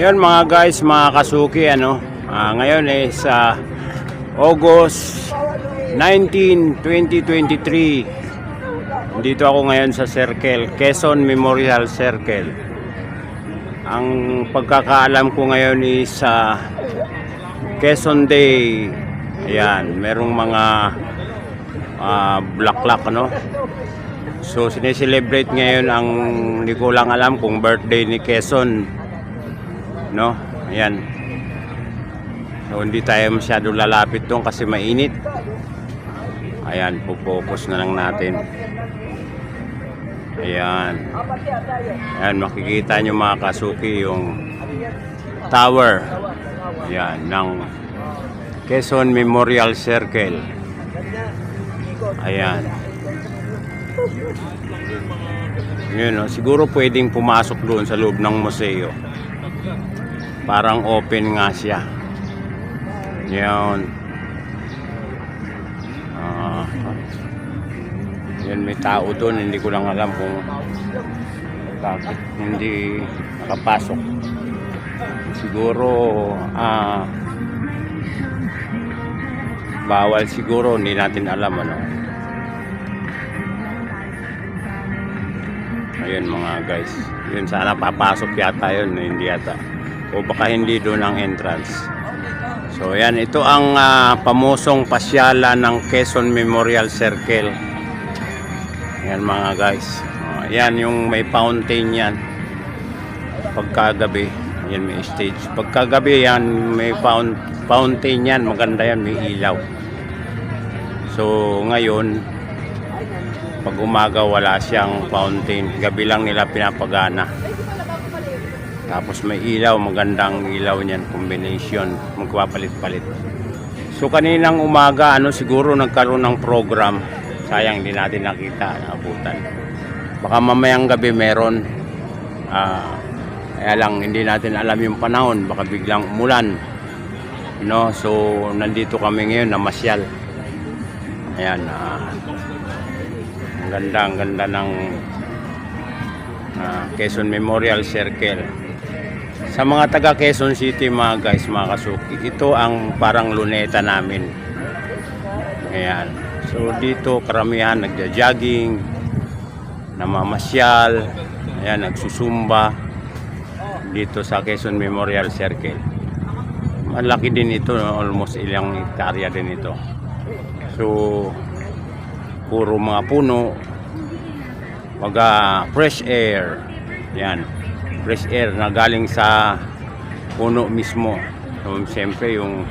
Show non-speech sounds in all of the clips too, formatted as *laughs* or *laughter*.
Ayun mga guys, mga kasuki, ano, ah, ngayon eh sa August 19, 2023. Dito ako ngayon sa Circle, Quezon Memorial Circle. Ang pagkakaalam ko ngayon is sa Quezon Day. Ayan, merong mga ah, blaklak, ano. So, sineselebrate ngayon ang, hindi ko lang alam kung birthday ni Quezon no? Ayan. So hindi tayo masyado lalapit doon kasi mainit. Ayan, po-focus na lang natin. Ayan. Ayan, makikita nyo mga kasuki yung tower. Ayan, ng Quezon Memorial Circle. Ayan. Yun, no? siguro pwedeng pumasok doon sa loob ng museo. Parang open nga siya. Yun. Ah. yan may tao doon. Hindi ko lang alam kung bakit hindi nakapasok. Siguro ah bawal siguro hindi natin alam ano. Ayun mga guys. Yun sana papasok yata yun. Hindi yata o baka hindi doon ang entrance. So yan, ito ang ah, pamusong pasyala ng Quezon Memorial Circle. Yan mga guys. Ah, yan yung may fountain yan. Pagkagabi, yan may stage. Pagkagabi yan, may foun- fountain yan. Maganda yan, may ilaw. So ngayon, pag umaga wala siyang fountain. Gabi lang nila pinapagana. Tapos may ilaw, magandang ilaw niyan, combination, magpapalit-palit. So kaninang umaga, ano siguro nagkaroon ng program. Sayang hindi natin nakita, naabutan. Baka mamayang gabi meron. Ah, kaya lang hindi natin alam yung panahon, baka biglang umulan. No, so nandito kami ngayon na masyal. Ayan, ah, ang ganda, ang ganda ng ah, Quezon Memorial Circle. Sa mga taga Quezon City mga guys, mga kasuki, ito ang parang luneta namin. Ayan. So dito karamihan nagja-jogging, namamasyal, ayan, nagsusumba dito sa Quezon Memorial Circle. Malaki din ito, almost ilang hektarya din ito. So, puro mga puno, mga fresh air. Yan. Fresh air na galing sa puno mismo. So, siyempre yung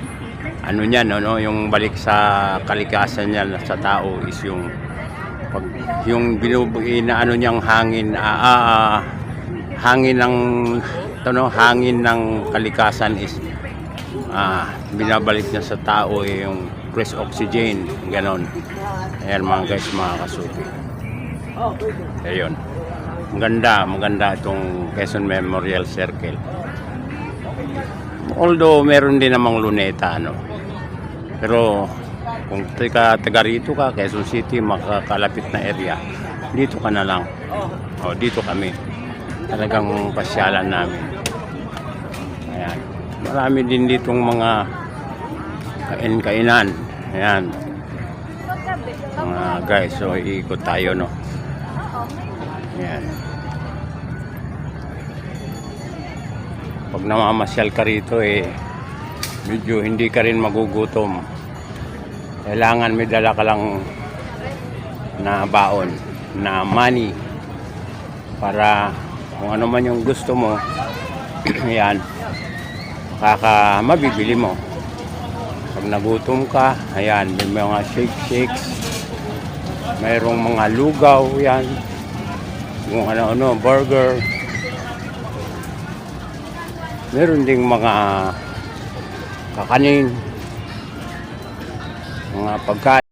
ano niyan, ano, yung balik sa kalikasan niya sa tao is yung pag yung binubugi na ano niyang hangin ah, ah, ah, hangin ng ano, hangin ng kalikasan is ah, binabalik niya sa tao eh, yung fresh oxygen ganon. Ayan mga guys mga kasuki. Ayun maganda maganda itong Quezon Memorial Circle. Although meron din namang luneta ano. Pero kung taga, taga rito ka Quezon City makakalapit na area dito ka na lang. O dito kami. Talagang pasyalan namin. Ayan. Marami din ditong mga kain-kainan. Ayan. Mga guys so iikot tayo no? Ayan pag namamasyal ka rito eh medyo hindi ka rin magugutom. Kailangan may dala ka lang na baon na money para kung ano man yung gusto mo *clears throat* yan kaka mabibili mo. Pag nagutom ka ayan may mga shake shakes mayroong mga lugaw yan kung ano ano burger meron ding mga kakanin mga pagkain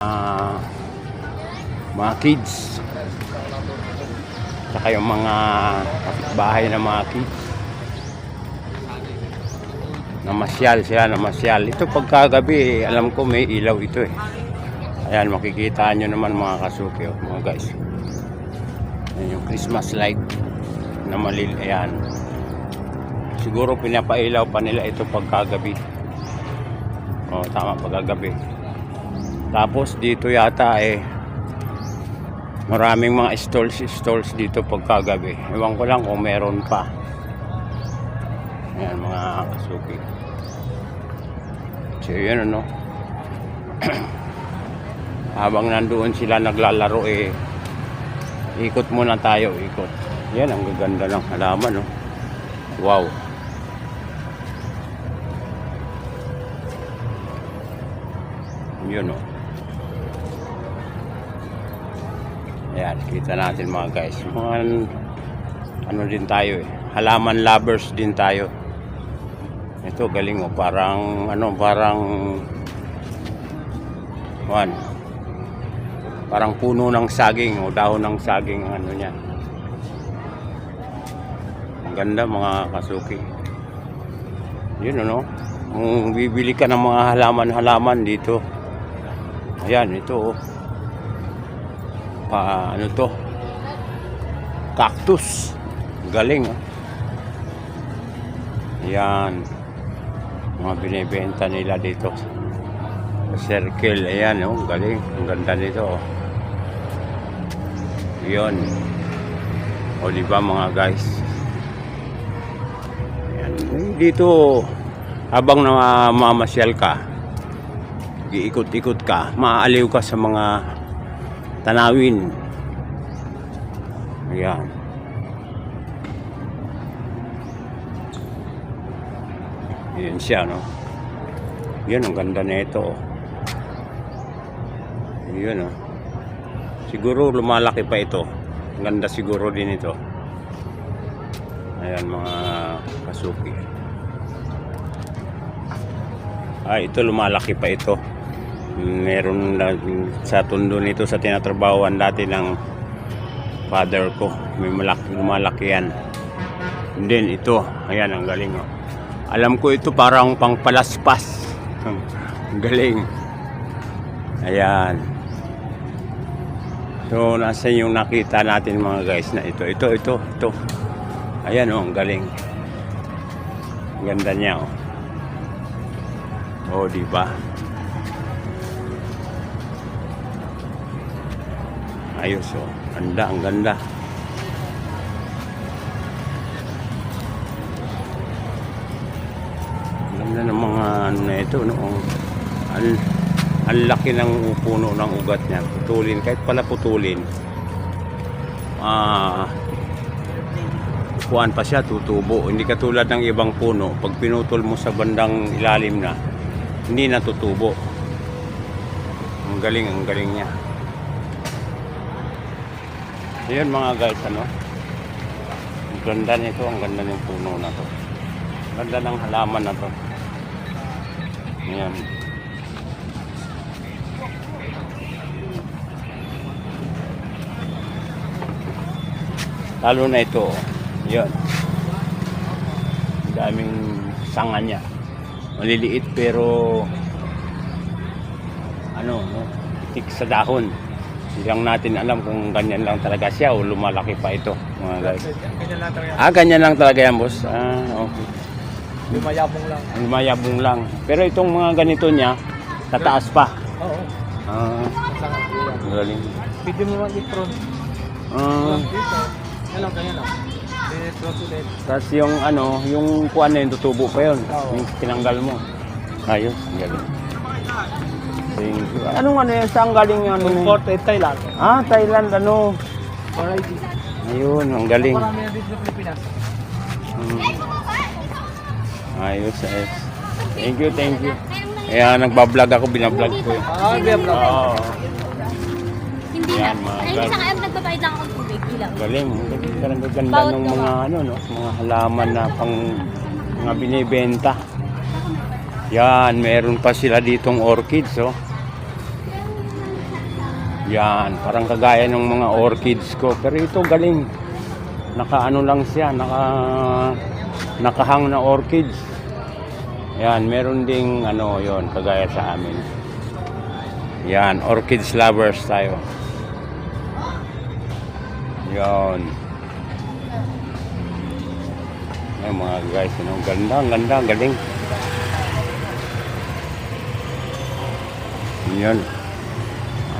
ah, mga kids. Saka yung mga bahay ng mga kids. Namasyal sila, namasyal. Ito pagkagabi, alam ko may ilaw ito eh. Ayan, makikita nyo naman mga kasuki, oh, mga guys. Ayan yung Christmas light na malil. Ayan. Siguro pinapailaw pa nila ito pagkagabi. Oh, tama pagkagabi. Tapos dito yata eh maraming mga stalls stalls dito pagkagabi. Ewan ko lang kung meron pa. Ayan mga kasuki. So yun ano. *clears throat* Habang nandoon sila naglalaro eh ikot muna tayo, ikot. Yan ang gaganda ng halaman no. Wow. Yun oh. Ayan, kita natin mga guys. Mga ano din tayo eh. Halaman lovers din tayo. Ito galing oh, parang ano, parang one. Parang puno ng saging o dahon ng saging ano niya. Ang ganda mga kasuki. Yun ano. Kung bibili ka ng mga halaman-halaman dito. Ayan, ito oh. Pa, ano to? Cactus. Galing oh. Ayan. Mga binibenta nila dito. Circle, ayan oh, galing. Ang ganda nito oh. Yun. O di ba mga guys? Ayan. Dito habang namamasyal ka, iikot-ikot ka, maaaliw ka sa mga tanawin. Ayan. Yan siya, no? Yan, ang ganda na ito. oh. Yun, oh. Siguro lumalaki pa ito. Ang ganda siguro din ito. Ayan, mga kasuki. Ah, ito lumalaki pa ito. Meron na sa tundo nito sa tinatrabawan dati ng father ko. May malaki, lumalaki yan. And then ito, ayan ang galing oh. Alam ko ito parang pangpalaspas. *laughs* Ang galing. Ayan. So, nasa yung nakita natin mga guys na ito. Ito, ito, ito. Ayan oh, ang galing. Ganda niya oh. Oh, di ba? Ayos oh. Ganda, ang ganda. Ganda ng mga ano ito, no? Ang, ang laki ng puno ng ugat niya. Putulin, kahit pala putulin. Ah, kuhaan pa siya, tutubo. Hindi katulad ng ibang puno. Pag pinutol mo sa bandang ilalim na, hindi natutubo. Ang galing, ang galing niya. Ayun mga guys, ano? Ang ganda nito, ang ganda ng puno na to. Ganda ng halaman na to. Ayan. Lalo na ito, yun. Ang daming sanga niya. Maliliit pero ano, no? Tik sa dahon. Hindi lang natin alam kung ganyan lang talaga siya o lumalaki pa ito, mga guys. Ganyan lang talaga. Ah, ganyan lang talaga yan, boss. Ah, okay. Lumayabong lang. Ang mayabong lang. Pero itong mga ganito niya, tataas pa. Oo. Ah, ang galing. Pwede mo mag front Ah, Dito. Yan lang, ganyan lang. Tapos yung ano, yung kuan na yun, tutubo pa yun. Oo. Yung tinanggal mo. Ayos, ang galing. Thank you. Anong ano yan? Saan galing yung ano? Import eh, Thailand. Ah, Thailand, ano? Variety. Ayun, ang galing. Marami na dito sa Pilipinas. Hmm. Ayos, ayos. Thank you, thank you. Kaya nagbablog ako, binablog ko. Ah, vlog. Oo. Hindi Yan, na. Ay, guys. isa nga, nagbabayad lang ako ng tubig. Galing, gaganda Bawat ng mga ano no, mga halaman na pang mga binibenta. Yan, meron pa sila ditong orchids oh. Yan, parang kagaya ng mga orchids ko. Pero ito galing. Nakaano lang siya, naka nakahang na orchids. Yan, meron ding ano yon kagaya sa amin. Yan, orchids lovers tayo. Yan. Ay, mga guys, ano, ganda, ang ganda, galing. Yan.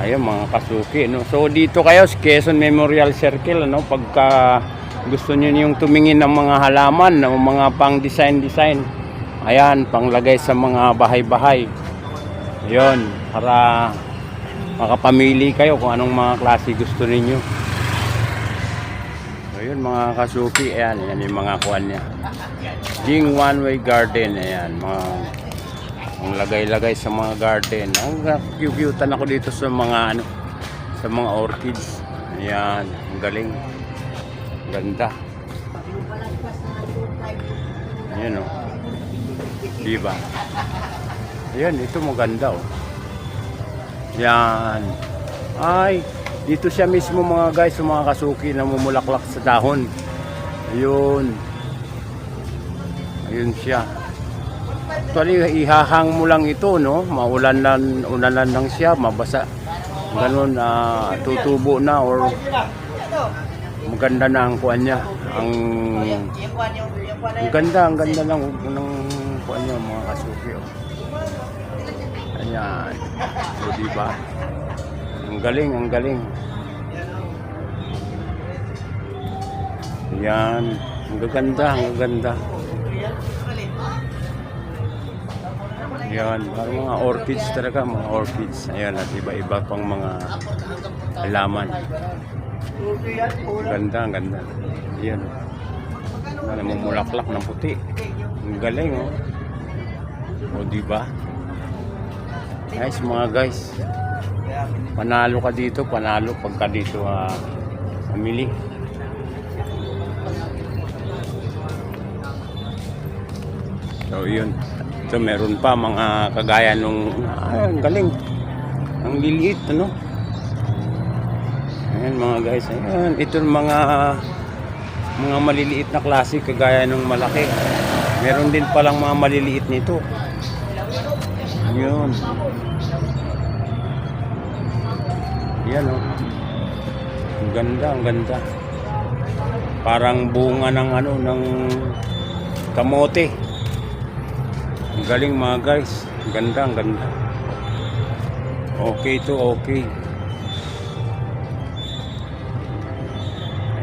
Ayun, mga kasuki, no. So dito kayo sa Quezon Memorial Circle, ano, pagka gusto niyo yung tumingin ng mga halaman, ng mga pang design design. Ayan, panglagay sa mga bahay-bahay. Ayun, para makapamili kayo kung anong mga klase gusto ninyo. Ayun mga kasuki, ayan, yan yung mga kuan niya. Jing One Way Garden, ayan, mga ang lagay-lagay sa mga garden. Ang cute ako dito sa mga ano, sa mga orchids. Ayan, ang galing. Ganda. Ayan o. Diba? Ayan, ito maganda o. Yan. Ay, dito siya mismo mga guys, mga kasuki na mumulaklak sa dahon. Ayun. Ayun siya. Actually, ihahang mo lang ito, no? Maulan lang, unalan lang siya, mabasa. Ganun, na tutubo na or maganda na ang kuan niya. Ang, ang ganda, ang ganda ng, ng kuan niya, mga kasuki. Oh. Ayan. O, diba? Ang galing, ang galing. Ayan. Ang gaganda, ang gaganda. Yan, parang mga orchids talaga, mga orchids. Ayan, at iba-iba pang mga halaman. Ganda, ganda. Yan. Na namumulaklak ng puti. Ang galing, oh. O, di ba? Nice, mga guys. Panalo ka dito, panalo pagka dito ah, mamili. So, yun. Ito meron pa mga kagaya nung ah, ang galing. Ang liliit ano. Ayan mga guys, ayan ito mga mga maliliit na klase kagaya nung malaki. Meron din palang mga maliliit nito. Yun. Yan oh. Ang ganda, ang ganda. Parang bunga ng ano ng kamote. Ang galing mga guys. Ang ganda, ang ganda. Okay to okay.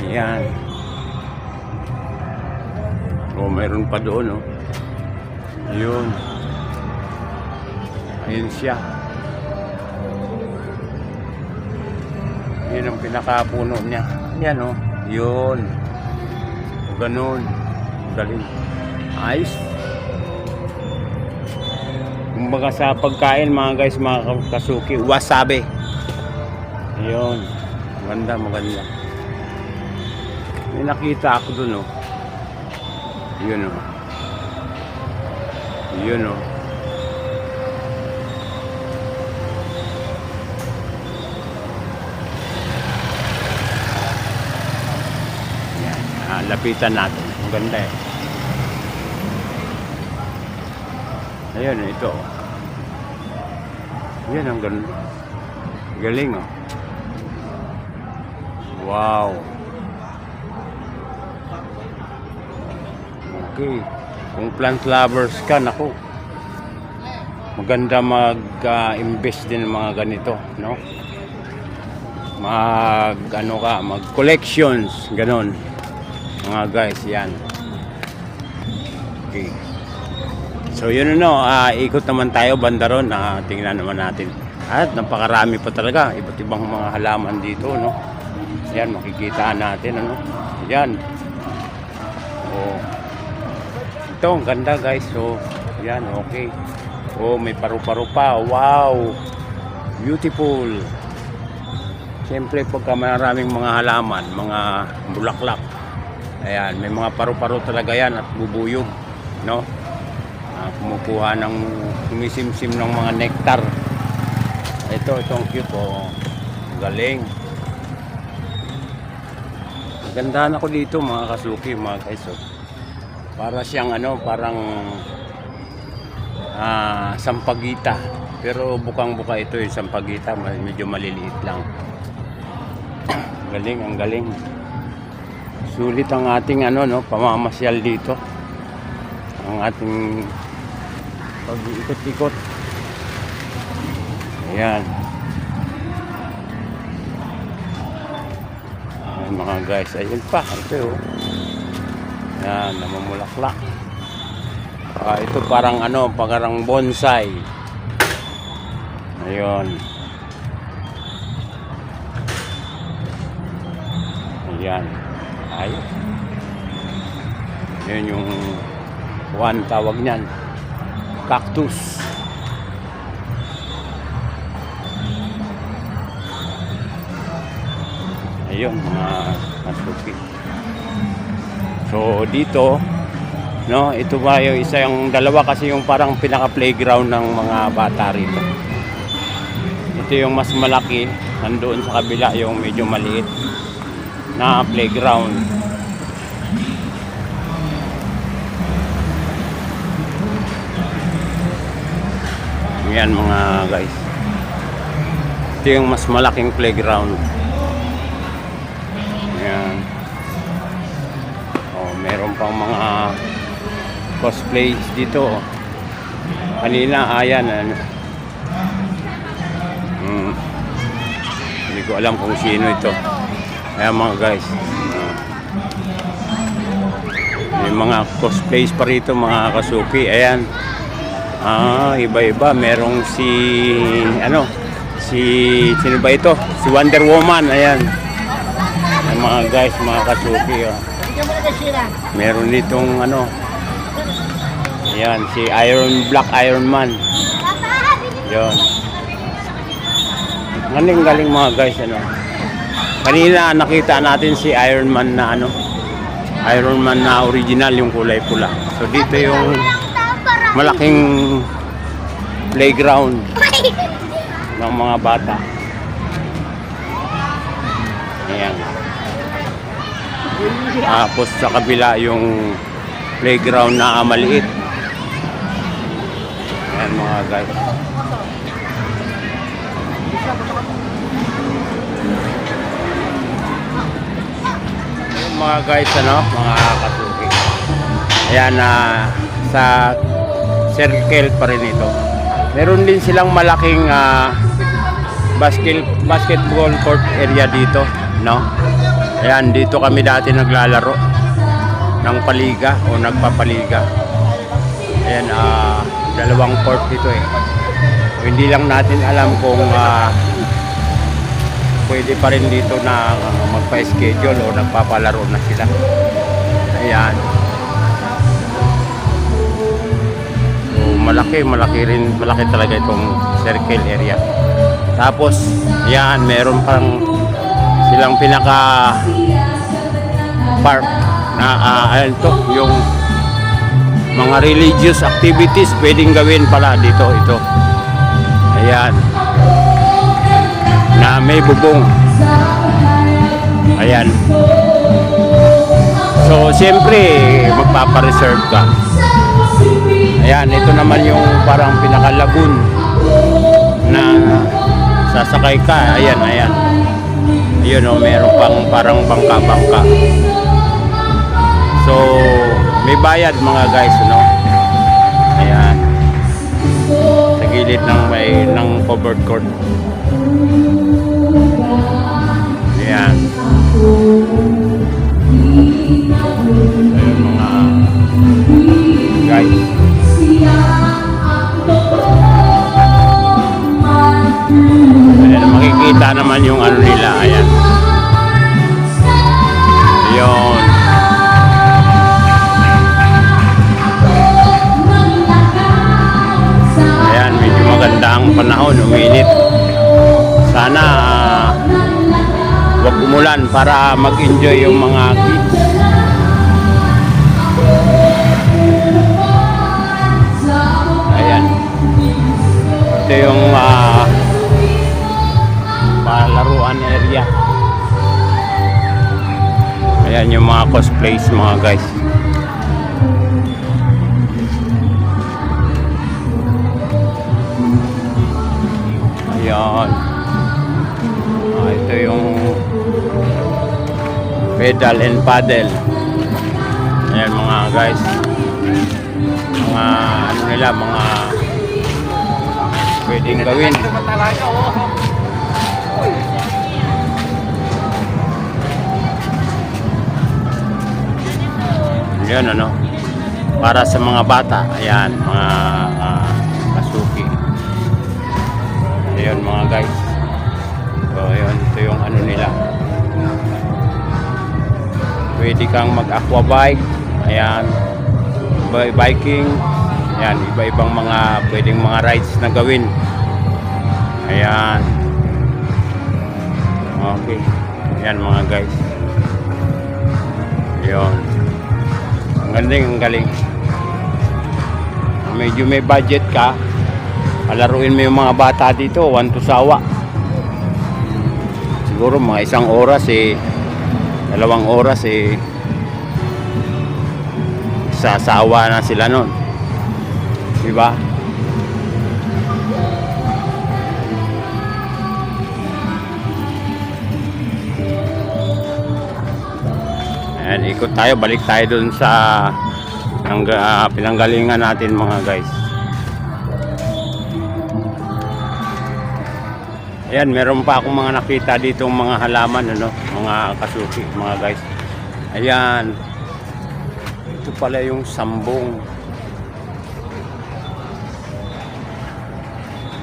Ayan. Oh, mayroon pa doon, oh. Ayun. Ayun siya. Yun ang pinakapuno niya. Yan, oh. Yun. Ganun. Galing. Ayos. Kumbaga sa pagkain mga guys, mga kasuki, wasabi. Ayun. Maganda, maganda. May nakita ako dun, oh. Yun, oh. Yun, oh. Yan. Ah, lapitan natin. Ang ganda, eh. Ayun, ito. Yan ang ganda. Galing, oh. Wow. Okay. Kung plant lovers ka, naku. Maganda mag-invest din ng mga ganito, no? Mag, ano ka, mag collections, ganon. Mga guys, yan. Okay. So yun ano, ah, ikot naman tayo banda ron, ah, tingnan naman natin. At napakarami pa talaga, iba't ibang mga halaman dito, no? Yan, makikita natin, ano? Yan. Oh. Ito, ang ganda guys. So, yan, okay. Oh, may paru-paro pa. Wow! Beautiful. Siyempre, pagka maraming mga halaman, mga bulaklak, ayan, may mga paru-paro talaga yan at bubuyog, no? Ah, kumukuha ng kumisimsim ng mga nectar. Ito, ito ang cute, oh. Galing. Gandahan ako dito mga kasuki, mga kaiso. Para siyang ano, parang ah, sampagita. Pero bukang-buka ito yung sampagita, ma- medyo maliliit lang. *clears throat* galing, ang galing. Sulit ang ating ano, no, pamamasyal dito. Ang ating pag-ikot-ikot. Ayan. Ayan mga guys, ayun pa, ito oh. Ayan, namumulaklak. Ah, ito parang ano, parang bonsai. Ayun. Ayan. Ayun. Yun yung one tawag niyan. Cactus. Ayun, mga kasuki. So, dito, no, ito ba yung isa yung dalawa kasi yung parang pinaka-playground ng mga bata rito. Ito yung mas malaki, nandoon sa kabila yung medyo maliit na playground. Yan mga guys. Ito yung mas malaking playground. Yan. Oh, meron pang mga cosplays dito. oh. Kanina, ayan. Ano. Hmm. Hindi ko alam kung sino ito. Ayan mga guys. Ah. May mga cosplays pa rito mga kasuki. Ayan. Ah, iba-iba. Merong si ano, si sino ba ito? Si Wonder Woman. Ayan. Ayan mga guys, mga kasuki. Oh. Meron ditong ano. Ayan, si Iron Black Iron Man. Yon. Galing galing mga guys ano. Kanina nakita natin si Iron Man na ano. Iron Man na original yung kulay pula. So dito yung malaking playground *laughs* ng mga bata. Ayan. Tapos sa kabila yung playground na maliit. Ayan mga guys. Mga guys ano, mga kasuki. Ayan na sa circle pa rin ito. Meron din silang malaking ah, basket basketball court area dito, no? Ayan, dito kami dati naglalaro ng paliga o nagpapaliga. Ayan, ah, dalawang court dito eh. Hindi lang natin alam kung ah, pwede pa rin dito na ah, magpa-schedule o nagpapalaro na sila. Ayan. Malaki, malaki rin, malaki talaga itong circle area. Tapos, yan, meron pang silang pinaka park na ah, ano to, yung mga religious activities pwedeng gawin pala dito ito. Ayan. Na may bubong. Ayan. So, siyempre, magpapareserve ka. Ayan, ito naman yung parang pinaka-lagoon na sasakay ka. Ayan, ayan. Ayun o, meron pang parang bangka-bangka. So, may bayad mga guys, no? Ayan. Sa gilid ng may ng covered court. Ayan. Ayun mga para mag-enjoy yung mga kids. Ayan. Ito yung uh, palaruan area. Ayan yung mga cosplays mga guys. Pedal and paddle. Ayan mga guys. Mga ano nila, mga pwedeng gawin. Yan ano. Para sa mga bata. Ayan, mga ah, kasuki. Ayan mga guys. So, ayan, ito yung ano nila. Pwede kang mag-aqua bike. Ayan. Bi- Biking. Ayan, iba-ibang mga pwedeng mga rides na gawin. Ayan. Okay. Ayan mga guys. Ayan. Ang galing, ang galing. Medyo may budget ka. Palaruin mo yung mga bata dito, one to sawa. Siguro mga isang oras eh, dalawang oras eh, sasawa na sila nun. Di ba? Ayan, ikot tayo, balik tayo dun sa ang, ah, pinanggalingan natin mga guys. Ayan, meron pa akong mga nakita dito mga halaman, ano, mga kasuki, mga guys. Ayan. Ito pala yung sambong.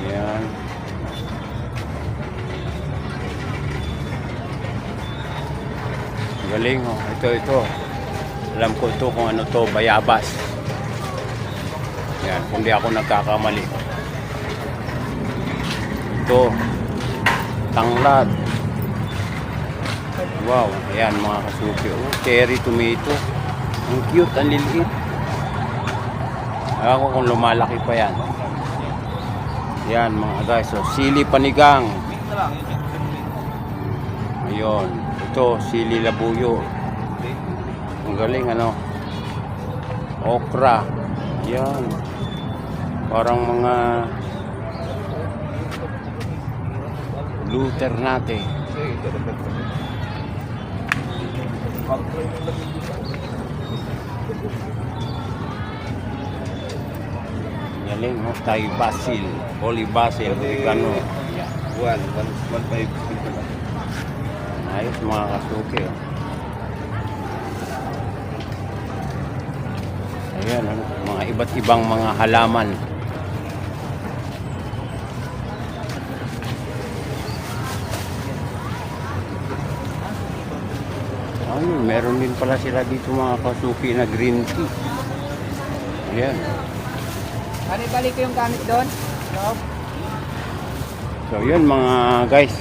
Ayan. Galing, oh. Ito, ito. Alam ko ito kung ano to, bayabas. Ayan, kung di ako nagkakamali. Ito, tanglad. Wow, ayan mga kasuki. Oh, cherry tomato. Ang cute, ang liliit. Ewan ko kung lumalaki pa yan. Yan mga guys, so sili panigang. Ayun, ito sili labuyo. Ang galing ano. Okra. Yan. Parang mga Luternate. Galing, no? Thai basil, holy basil. Yan. One, one, one five. Ayos mga kasuki. Oh. Ayan, ano, mga iba't ibang mga halaman. Ayun, meron din pala sila dito mga kasuki na green tea. Ayan. Balik-balik ko yung gamit doon. So yun mga guys.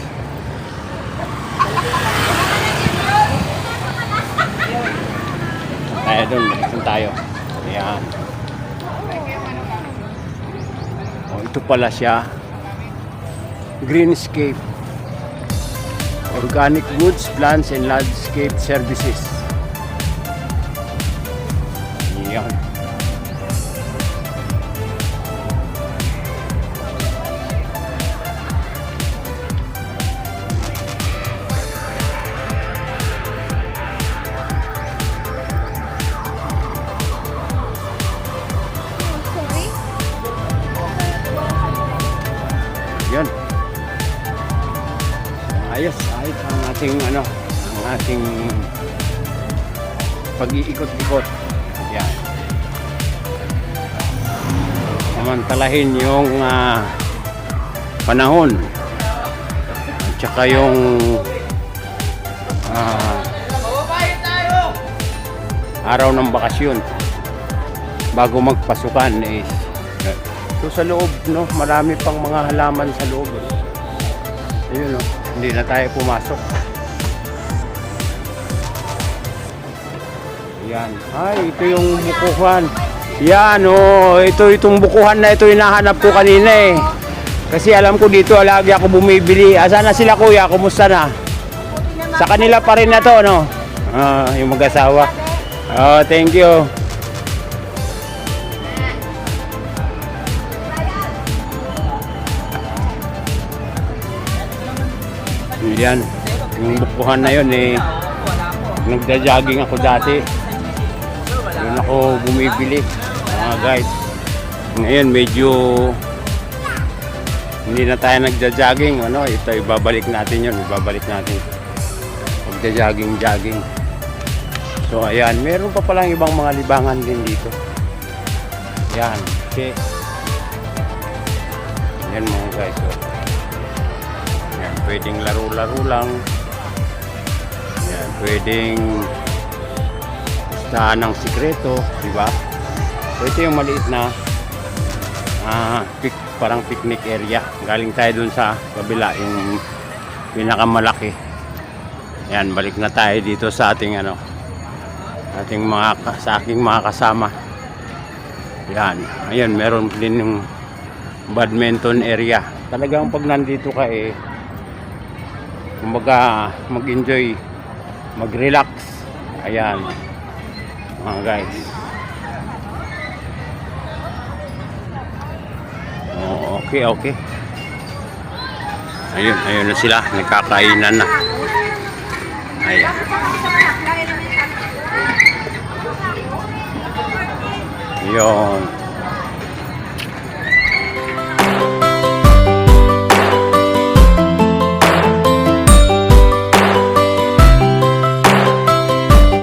Tayo doon, balikan tayo. Ayan. Oh, ito pala siya. Greenscape. Organic Woods, Plants and Landscape Services. Ang ating pag-iikot-ikot. Yan. Samantalahin yung ah, panahon. At saka yung ah, araw ng bakasyon bago magpasukan is So sa loob, no, marami pang mga halaman sa loob. eh. Ayun, no, hindi na tayo pumasok. Yan. Ay, ito yung bukuhan. Yan, oh, ito itong bukuhan na ito hinahanap ko kanina eh. Kasi alam ko dito, lagi ako bumibili. Asa na sila kuya? Kumusta na? Sa kanila pa rin na to, no? Ah, yung mag-asawa. Oh, thank you. Yan. Yung bukuhan na yun eh. Nagda-jogging ako dati. Ako bumibili. Mga guys. Ngayon medyo hindi na tayo nagja-jogging. Ano, ito ibabalik natin yun. Ibabalik natin. Magja-jogging-jogging. So ayan, meron pa palang ibang mga libangan din dito. Yan. Okay. Yan mga guys. Oh. Yan, pwedeng laro-laro lang. Yan, pwedeng pustahan ng sikreto, di ba? So ito yung maliit na ah, pic, parang picnic area. Galing tayo dun sa kabila, yung pinakamalaki. Yan, balik na tayo dito sa ating ano, ating mga sa aking mga kasama. Yan. Ayun, meron din yung badminton area. Talagang pag nandito ka eh kumbaga mag-enjoy, mag-relax. Ayan. Mga guys. Oh, okay, okay. Ayun, ayun na sila. Nagkakainan na. Ayan. Yun.